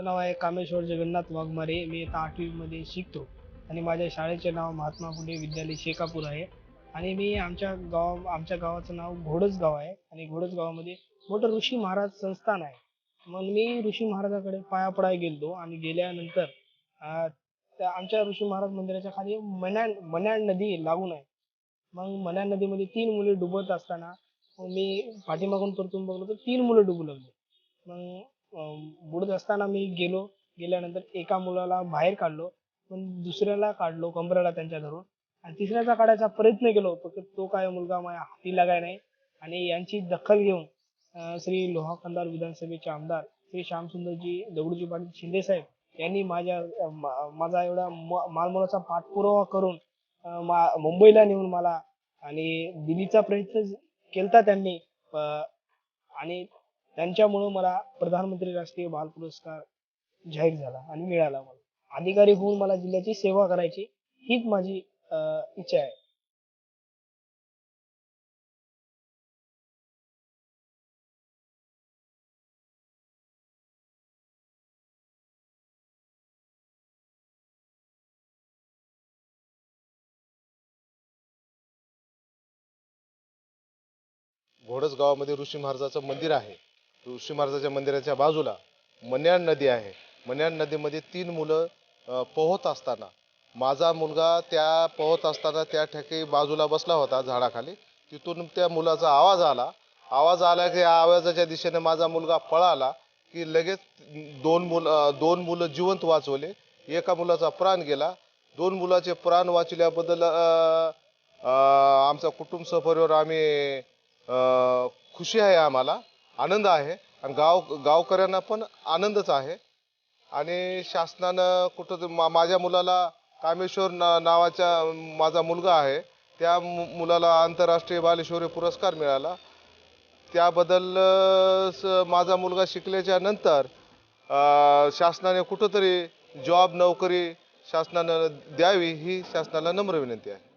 माझं नाव आहे कामेश्वर जगन्नाथ वाघमारे. मी आता आठवीमध्ये शिकतो आणि माझ्या शाळेचे नाव महात्मा फुले विद्यालय शेकापूर आहे. आणि मी आमच्या गाव आमच्या गावाचं नाव घोडस गाव आहे. आणि घोडस गावामध्ये मोठं ऋषी महाराज संस्थान आहे. मग मी ऋषी महाराजाकडे पाया पडाय गेलो आणि गेल्यानंतर त्या आमच्या ऋषी महाराज मंदिराच्या खाली मन्याण मन्याण नदी लागून आहे. मग मन्याण नदीमध्ये तीन मुले डुबत असताना मग मी पाठीमागून परतून बघलो तर तीन मुलं डुबू लागले. मग बुडत असताना मी गेलो. गेल्यानंतर एका मुलाला बाहेर काढलो. पण दुसऱ्याला काढलो कंबरेला त्यांच्या धरून. आणि तिसऱ्याचा काढायचा प्रयत्न केलो पण तो काय मुलगा माझ्या हाती लागाय नाही. आणि यांची दखल घेऊन श्री लोहा कंदार विधानसभेचे आमदार श्री श्यामसुंदरजी दगडूजी पाटील शिंदे साहेब यांनी माझ्या माझा एवढा म- मालमोलाचा पाठपुरावा करून मा- मुंबईला नेऊन मला आणि दिल्लीचा प्रयत्न केलता त्यांनी. आणि त्यांच्यामुळं मला प्रधानमंत्री राष्ट्रीय बाल पुरस्कार जाहीर झाला आणि मिळाला मला. अधिकारी होऊन मला जिल्ह्याची सेवा करायची हीच माझी अं, इच्छा आहे. घोडस गावामध्ये ऋषी महाराजाचं मंदिर आहे. तुळशी महाराजाच्या मंदिराच्या बाजूला मन्याण नदी आहे. मन्याण नदीमध्ये तीन मुलं पोहत असताना. माझा मुलगा त्या पोहत असताना त्या ठिकाणी बाजूला बसला होता झाडाखाली. तिथून त्या मुलाचा आवाज आला. आवाज आला की या आवाजाच्या दिशेने माझा मुलगा पळाला की लगेच दोन मुल दोन मुलं जिवंत वाचवले. एका मुलाचा प्राण गेला. दोन मुलाचे प्राण वाचल्याबद्दल आमचा कुटुंब सफरीवर आम्ही खुशी आहे आम्हाला. आनंद आहे. आणि गाव गावकऱ्यांना पण आनंदच आहे. आणि शासनानं कुठं मा माझ्या मुलाला कामेश्वर ना नावाचा माझा मुलगा आहे. त्या मु मुलाला आंतरराष्ट्रीय बालेश्वरी पुरस्कार मिळाला. त्याबद्दल स- माझा मुलगा शिकल्याच्या नंतर शासनाने कुठंतरी जॉब नोकरी शासनानं द्यावी ही शासनाला नम्र विनंती आहे.